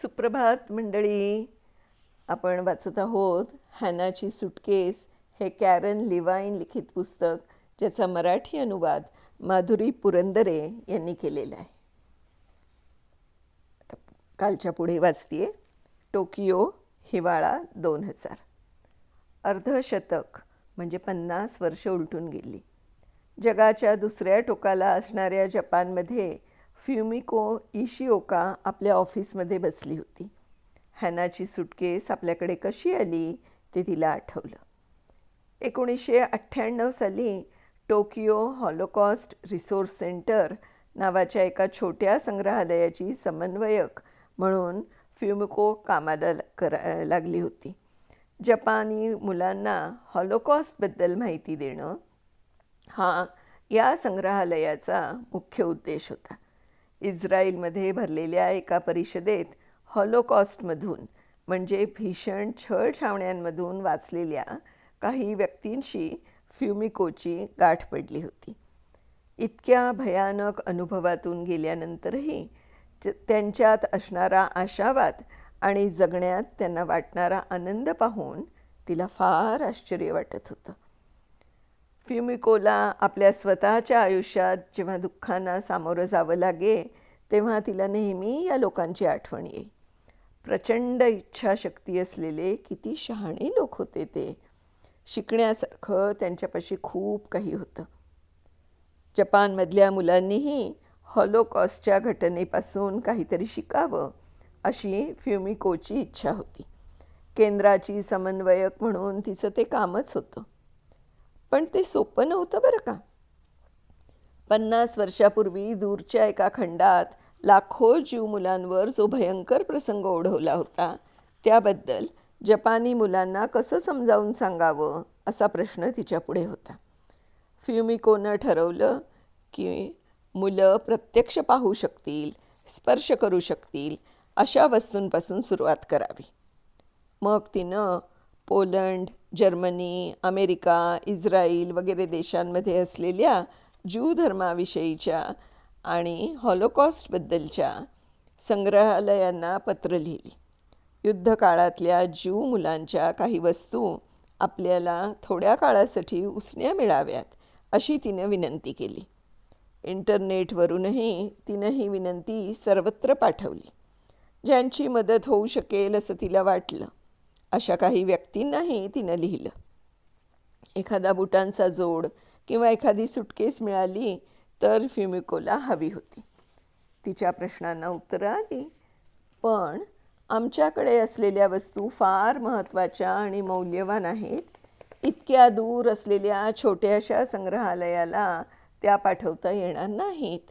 सुप्रभात मंडळी. आपण वाचत आहोत हॅनाची सुटकेस. हे कॅरन लिवाईन लिखित पुस्तक ज्याचा मराठी अनुवाद माधुरी पुरंदरे यांनी केलेला आहे. कालच्या पुढे वाचते टोकियो हिवाळा दोन हजार. अर्धशतक म्हणजे पन्नास वर्ष उलटून गेली. जगाच्या दुसऱ्या टोकाला असणाऱ्या जपानमध्ये फ्युमिको इशिओका आपल्या ऑफिसमध्ये बसली होती. हॅनाची सुटकेस आपल्याकडे कशी आली ते तिला आठवलं. एकोणीसशे अठ्ठ्याण्णव साली टोकियो हॉलोकॉस्ट रिसोर्स सेंटर नावाच्या एका छोट्या संग्रहालयाची समन्वयक म्हणून फ्युमिको कामाला करा लागली होती. जपानी मुलांना हॉलोकॉस्टबद्दल माहिती देणं हा या संग्रहालयाचा मुख्य उद्देश होता. इस्रायलमध्ये भरलेल्या एका परिषदेत हॉलोकॉस्टमधून म्हणजे भीषण छळ छावण्यांमधून वाचलेल्या काही व्यक्तींशी फ्युमिकोची गाठ पडली होती. इतक्या भयानक अनुभवातून गेल्यानंतरही त्यांच्यात असणारा आशावाद आणि जगण्यात त्यांना वाटणारा आनंद पाहून तिला फार आश्चर्य वाटत होतं. फ्युमिकोला आपल्या स्वतःच्या आयुष्यात जेव्हा दुःखांना सामोरं जावं लागे तेव्हा तिला नेहमी या लोकांची आठवण येईल. प्रचंड इच्छाशक्ती असलेले किती शहाणे लोक होते ते. शिकण्यासारखं त्यांच्यापाशी खूप काही होतं. जपानमधल्या मुलांनीही हॉलोकॉस्टच्या घटनेपासून काहीतरी शिकावं अशी फ्युमिकोची इच्छा होती. केंद्राची समन्वयक म्हणून तिचं ते कामच होतं. पण ते सोपं नव्हतं बरं का. पन्नास वर्षापूर्वी दूरच्या एका खंडात लाखो जीव मुलांवर जो भयंकर प्रसंग ओढवला होता त्याबद्दल जपानी मुलांना कसं समजावून सांगावं असा प्रश्न तिच्यापुढे होता. फ्युमिकोनं ठरवलं की मुलं प्रत्यक्ष पाहू शकतील स्पर्श करू शकतील अशा वस्तूंपासून सुरुवात करावी. मग तिनं पोलंड जर्मनी अमेरिका इस्रायल वगैरे देशांमध्ये असलेल्या ज्यू धर्माविषयीच्या आणि हॉलोकॉस्टबद्दलच्या संग्रहालयांना पत्र लिहिली. युद्धकाळातल्या ज्यू मुलांच्या काही वस्तू आपल्याला थोड्या काळासाठी उसण्या मिळाव्यात अशी तिनं विनंती केली. इंटरनेटवरूनही तिनं ही विनंती सर्वत्र पाठवली. ज्यांची मदत होऊ शकेल असं तिला वाटलं. अशा काही व्यक्तींनाही तिनं लिहिलं. एखादा बुटांचा जोड किंवा एखादी सुटकेस मिळाली तर फ्युमिकोला हवी होती. तिच्या प्रश्नांना उत्तरं आली पण आमच्याकडे असलेल्या वस्तू फार महत्त्वाच्या आणि मौल्यवान आहेत. इतक्या दूर असलेल्या छोट्याशा संग्रहालयाला त्या पाठवता येणार नाहीत.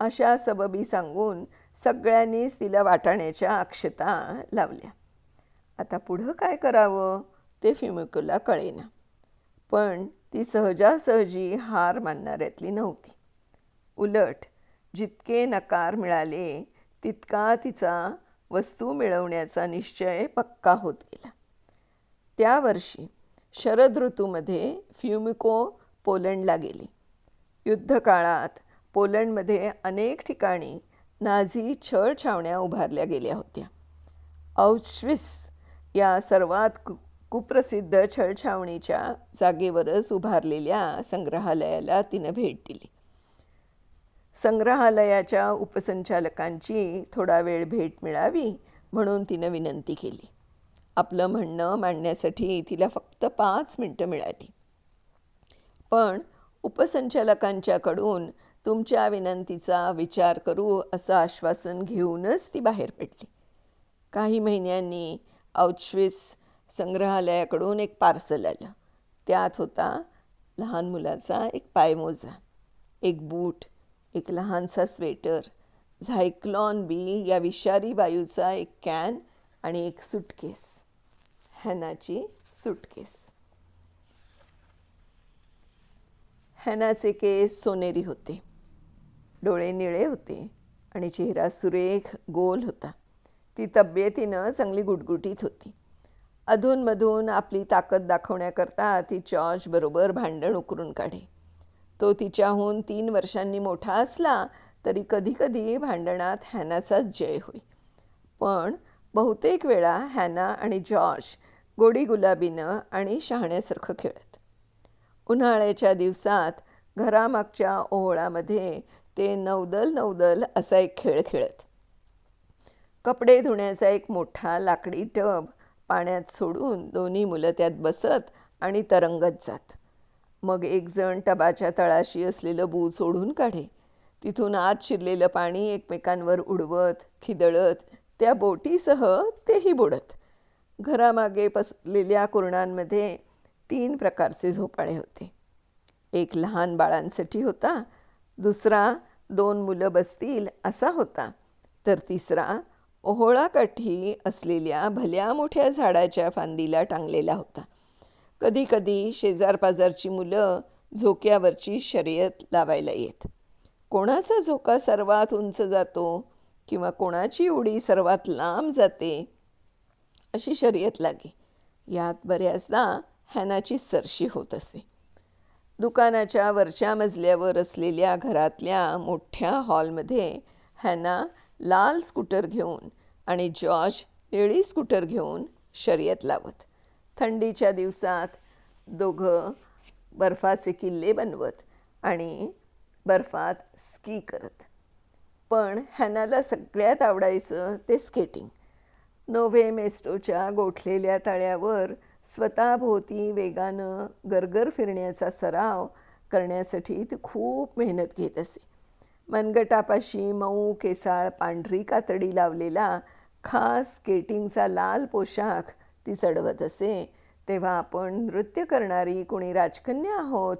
अशा सबबी सांगून सगळ्यांनीच तिला वाटाण्याच्या अक्षता लावल्या. आता पुढं काय करावं? ते फिमिकोला कळेना. पण ती सहजासहजी हार मानणाऱ्यातली नव्हती. उलट जितके नकार मिळाले तितका तिचा वस्तू मिळवण्याचा निश्चय पक्का होत गेला. त्या वर्षी शरद ऋतूमध्ये फ्युमिको पोलंडला गेली. युद्धकाळात पोलंडमध्ये अनेक ठिकाणी नाझी छळ छावण्या उभारल्या गेल्या होत्या. औश्विस या सर्वात कु कुप्रसिद्ध छळछावणीच्या जागेवरच उभारलेल्या संग्रहालयाला तिनं भेट दिली. संग्रहालयाच्या उपसंचालकांची थोडा वेळ भेट मिळावी म्हणून तिनं विनंती केली. आपलं म्हणणं मांडण्यासाठी तिला फक्त पाच मिनटं मिळाली. पण उपसंचालकांच्याकडून तुमच्या विनंतीचा विचार करू असं आश्वासन घेऊनच ती बाहेर पडली. काही महिन्यांनी औच्छविस संग्रहालयाकडून एक पार्सल आलं. त्यात होता लहान मुलाचा एक पायमोजा एक बूट एक लहानसा स्वेटर झायक्लॉन बी या विषारी वायूचा एक कॅन आणि एक सुटकेस हॅनाची सुटकेस हॅनाचे केस सोनेरी होते. डोळे निळे होते आणि चेहरा सुरेख गोल होता. ती तब्येतीनं चांगली गुटगुटीत होती. अधूनमधून आपली ताकद दाखवण्याकरता ती जॉर्जबरोबर भांडण उकरून काढे. तो तिच्याहून तीन वर्षांनी मोठा असला तरी कधीकधी भांडणात हॅनाचाच जय होई पण बहुतेक वेळा हॅना आणि जॉर्ज गोडी गुलाबीनं आणि शहाण्यासारखं खेळत. उन्हाळ्याच्या दिवसात घरामागच्या ओहळामध्ये ते नौदल नौदल असा एक खेळ खेळत. कपडे धुण्याचा एक मोठा लाकडी टब पाण्यात सोडून दोन्ही मुलं त्यात बसत आणि तरंगत जात. मग एकजण टबाच्या तळाशी असलेलं बू सोडून काढे. तिथून आत शिरलेलं पाणी एकमेकांवर उडवत खिदळत त्या बोटीसह तेही बुडत. घरामागे पसलेल्या कुरणांमध्ये तीन प्रकारचे झोपाळे होते. एक लहान बाळांसाठी होता दुसरा दोन मुलं बसतील असा होता तर तिसरा ओहोळाकाठी असलेल्या भल्या मोठ्या झाडाच्या फांदीला टांगलेला होता. कधीकधी शेजारपाजारची मुलं झोक्यावरची शर्यत लावायला येत. कोणाचा झोका सर्वात उंच जातो किंवा कोणाची उडी सर्वात लांब जाते अशी शर्यत लागे. यात बऱ्याचदा हॅनाची सरशी होत असे. दुकानाच्या वरच्या मजल्यावर असलेल्या घरातल्या मोठ्या हॉलमध्ये हॅना लाल स्कूटर घेऊन आणि जॉर्ज निळी स्कूटर घेऊन शर्यत लावत. थंडीच्या दिवसात दोघं बर्फाचे किल्ले बनवत आणि बर्फात स्की करत. पण हॅनाला सगळ्यात आवडायचं ते स्केटिंग. नोव्हे मेस्टोच्या गोठलेल्या तळ्यावर स्वतःभोवती वेगानं गरगर फिरण्याचा सराव करण्यासाठी ती खूप मेहनत घेत असे. मनगटापाशी मऊ केसाळ पांढरी कातडी लावलेला खास स्केटिंगचा लाल पोशाख ती चढवत असे. तेव्हा आपण नृत्य करणारी कोणी राजकन्या आहोत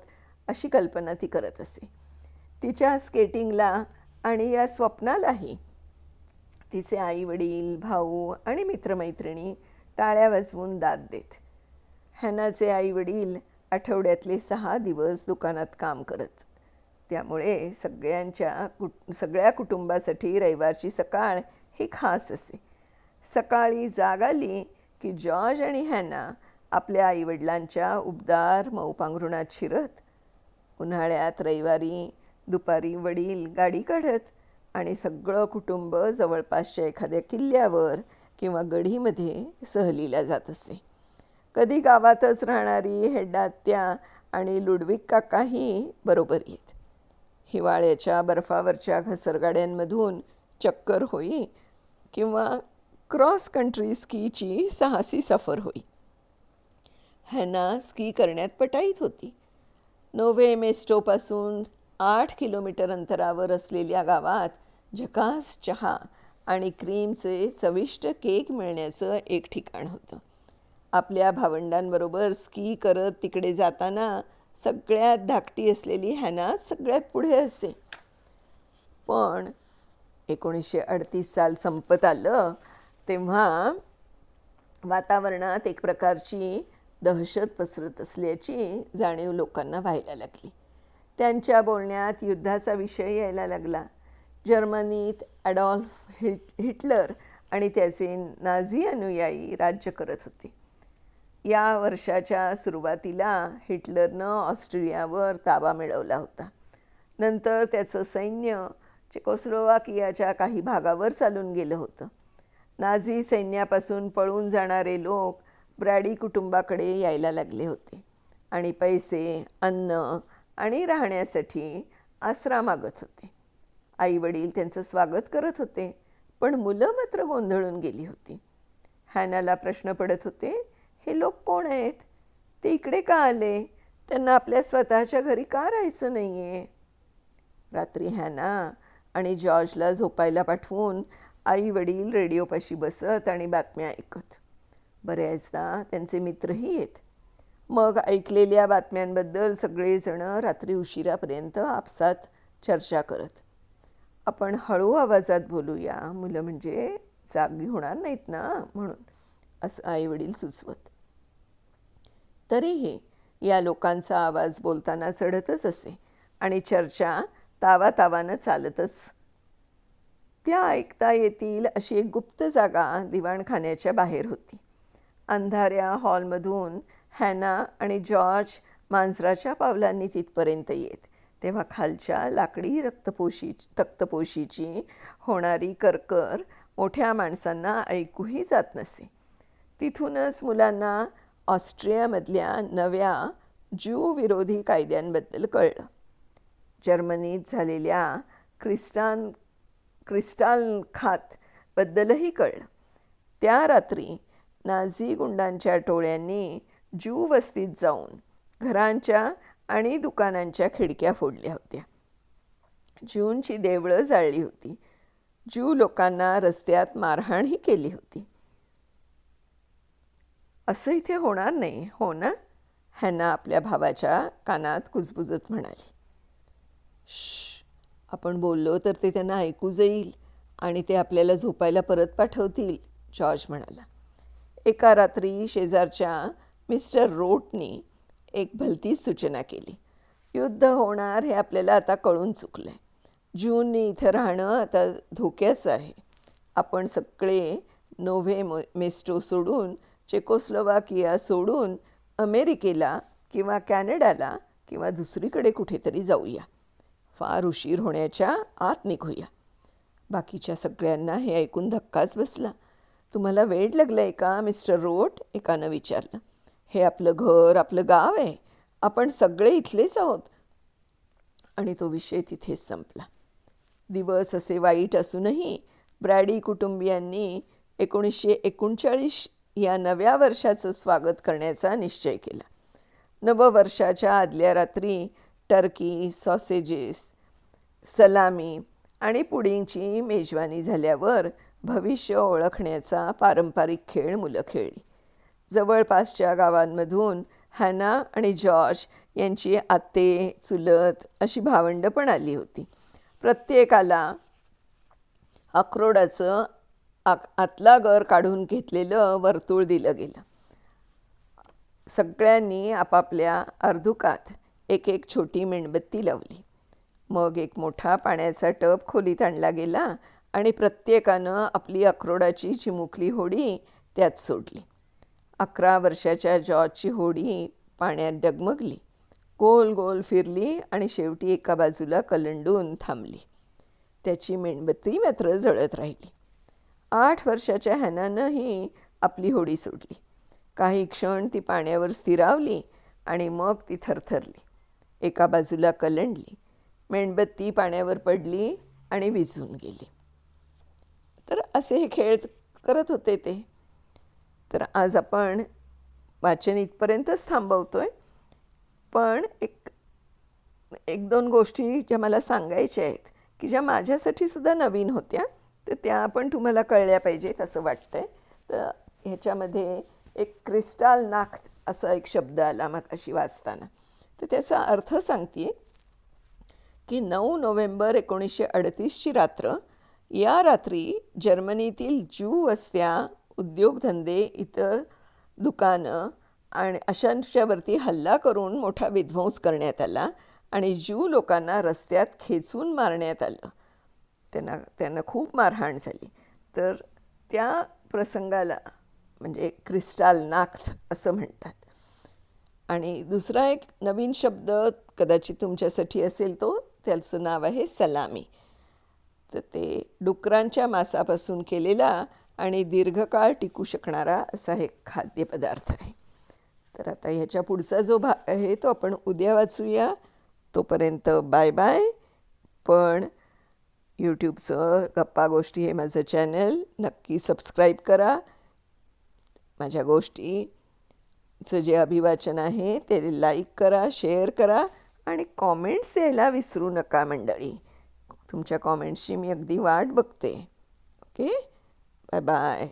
अशी कल्पना ती करत असे. तिच्या स्केटिंगला आणि या स्वप्नालाही तिचे आई वडील भाऊ आणि मित्रमैत्रिणी टाळ्या वाजवून दाद देत. हॅनाचे आई वडील आठवड्यातले सहा दिवस दुकानात काम करत. त्यामुळे सगळ्यांच्या कुट सगळ्या कुटुंबासाठी रविवारची सकाळ ही खास असे. सकाळी जाग आली की जॉर्ज आणि हॅना आपल्या आईवडिलांच्या उबदार मऊपांघरुणात शिरत उन्हाळ्यात रविवारी दुपारी वडील गाडी काढत आणि सगळं कुटुंब जवळपासच्या एखाद्या किल्ल्यावर किंवा गढीमध्ये सहलीला जात असे. कधी गावातच राहणारी हेड्डात्या आणि लुडविक काकाही बरोबर येत. हिवाळ्याच्या बर्फावरच्या घसरगाड्यांमधून चक्कर होई किंवा क्रॉस कंट्री स्कीची साहसी सफर होई. हॅना स्की करण्यात पटाईत होती. नोव्हे मेस्टोपासून आठ किलोमीटर अंतरावर असलेल्या गावात झकास चहा आणि क्रीमचे चविष्ट केक मिळण्याचं एक ठिकाण होतं. आपल्या भावंडांबरोबर स्की करत तिकडे जाताना सगळ्यात धाकटी असलेली हॅना सगळ्यात पुढे असे. पण एकोणीसशे अडतीस साल संपत आलं तेव्हा वातावरणात एक प्रकारची दहशत पसरत असल्याची जाणीव लोकांना व्हायला लागली. त्यांच्या बोलण्यात युद्धाचा विषय यायला लागला. जर्मनीत ॲडॉल्फ हिट हिटलर आणि त्याचे नाझी अनुयायी राज्य करत होते. या वर्षाच्या सुरुवातीला हिटलरनं ऑस्ट्रियावर ताबा मिळवला होता. नंतर त्याचं सैन्य चेकोस्लोवाकियाच्या काही भागावर चालून गेलं होतं. नाझी सैन्यापासून पळून जाणारे लोक ब्रॅडी कुटुंबाकडे यायला लागले होते आणि पैसे अन्न आणि राहण्यासाठी आसरा मागत होते. आईवडील त्यांचं स्वागत करत होते पण मुलं मात्र गोंधळून गेली होती. हॅनाला प्रश्न पडत होते हे लोक कोण आहेत? ते इकडे का आले? त्यांना आपल्या स्वतःच्या घरी का राहायचं नाही आहे रात्री हॅना आणि जॉर्जला झोपायला पाठवून आई वडील रेडिओपाशी बसत आणि बातम्या ऐकत. बऱ्याचदा त्यांचे मित्रही येत. मग ऐकलेल्या बातम्यांबद्दल सगळेजणं रात्री उशिरापर्यंत आपसात चर्चा करत. आपण हळू आवाजात बोलूया मुलं म्हणजे जागी होणार नाहीत ना म्हणून असं आईवडील सुचवत. तरीही या लोकांचा आवाज बोलताना चढतच असे आणि चर्चा तावातावानं चालतच. त्या ऐकता येतील अशी एक गुप्त जागा दिवाणखान्याच्या बाहेर होती. अंधाऱ्या हॉलमधून हॅना आणि जॉर्ज मांजराच्या पावलांनी तिथपर्यंत येत तेव्हा खालच्या लाकडी रक्तपोशी तक्तपोशीची होणारी करकर मोठ्या माणसांना ऐकूही जात नसे. तिथूनच मुलांना ऑस्ट्रियामधल्या नव्या ज्यू विरोधी कायद्यांबद्दल कळलं. जर्मनीत झालेल्या क्रिस्टान क्रिस्टाल खातबद्दलही कळलं. त्या रात्री नाझी गुंडांच्या टोळ्यांनी ज्यू वस्तीत जाऊन घरांच्या आणि दुकानांच्या खिडक्या फोडल्या होत्या. ज्यूंची देवळं जाळली होती. ज्यू लोकांना रस्त्यात मारहाणही केली होती. असं इथे होणार नाही. हो ना? हॅना आपल्या भावाच्या कानात कुजबुजत म्हणाली. श आपण बोललो तर ते त्यांना ऐकू जाईल आणि ते आपल्याला झोपायला परत पाठवतील जॉर्ज म्हणाला. एका रात्री शेजारच्या मिस्टर रोटनी एक भलतीच सूचना केली. युद्ध होणार हे आपल्याला आता कळून चुकलं आहे जूननी इथं राहणं आता धोक्याचं आहे. आपण सगळे नोव्हे मेस्टो सोडून चेकोस्लोवाकिया सोडून अमेरिकेला किंवा कॅनडाला किंवा दुसरीकडे कुठेतरी जाऊया. फार उशीर होण्याच्या आत निघूया. बाकीच्या सगळ्यांना हे ऐकून धक्काच बसला. तुम्हाला वेळ लागला आहे का मिस्टर रोट? एकानं विचारलं. हे आपलं घर आपलं गाव आहे. आपण सगळे इथलेच आहोत. आणि तो विषय तिथेच संपला. दिवस असे वाईट असूनही ब्रॅडी कुटुंबियांनी एकोणीसशे एकोणचाळीस या नव्या वर्षाचं स्वागत करण्याचा निश्चय केला. नववर्षाच्या आदल्या रात्री टर्की सॉसेजेस सलामी आणि पुडिंगची मेजवानी झाल्यावर भविष्य ओळखण्याचा पारंपरिक खेळ मुलं खेळली. जवळपासच्या गावांमधून हॅना आणि जॉर्ज यांची आते चुलत अशी भावंडं पण आली होती. प्रत्येकाला अक्रोडाचं आक आतला गर काढून घेतलेलं वर्तुळ दिलं गेलं. सगळ्यांनी आपापल्या अर्धुकात एक एक छोटी मेणबत्ती लावली. मग एक मोठा पाण्याचा टब खोलीत आणला गेला आणि प्रत्येकानं आपली अक्रोडाची चिमुकली होडी त्यात सोडली. अकरा वर्षाच्या जॉजची होडी पाण्यात डगमगली. गोल गोल फिरली आणि शेवटी एका बाजूला कलंडून थांबली. त्याची मेणबत्ती मात्र जळत राहिली. आठ वर्षाच्या हॅनानंही आपली होडी सोडली. काही क्षण ती पाण्यावर स्थिरावली आणि मग ती थरथरली. एका बाजूला कलंडली. मेणबत्ती पाण्यावर पडली आणि विझून गेली. तर असे हे खेळ करत होते ते. तर आज आपण वाचन इथपर्यंतच थांबवतो आहे पण एक एक दोन गोष्टी ज्या मला सांगायच्या आहेत की ज्या माझ्यासाठी सुद्धा नवीन होत्या. तर त्या पण तुम्हाला कळल्या पाहिजेत असं वाटतं आहे तर ह्याच्यामध्ये एक क्रिस्टाल नाक असा एक शब्द आला मग अशी वाचताना. तर त्याचा अर्थ सांगते की नऊ नोव्हेंबर एकोणीसशे अडतीसची रात्र या रात्री जर्मनीतील ज्यू वस्त्या उद्योगधंदे इतर दुकानं आणि अशांच्यावरती हल्ला करून मोठा विध्वंस करण्यात आला आणि ज्यू लोकांना रस्त्यात खेचून मारण्यात आलं. त्यांना त्यांना खूप मारहाण झाली. तर त्या प्रसंगाला म्हणजे क्रिस्टाल नाक्थ असं म्हणतात. आणि दुसरा एक नवीन शब्द कदाचित तुमच्यासाठी असेल तो त्याचं नाव आहे सलामी. तर ते डुकरांच्या मांसापासून केलेला आणि दीर्घकाळ टिकू शकणारा असा एक खाद्यपदार्थ आहे. तर आता ह्याच्या पुढचा जो भाग आहे तो आपण उद्या वाचूया. तोपर्यंत बाय बाय. पण यूट्यूबचं गप्पा गोष्टी हे माझं चॅनल नक्की सबस्क्राईब करा. माझ्या गोष्टीचं जे अभिवाचन आहे ते लाईक करा शेअर करा आणि कॉमेंट्स यायला विसरू नका मंडळी. तुमच्या कॉमेंट्सची मी अगदी वाट बघते. Okay bye bye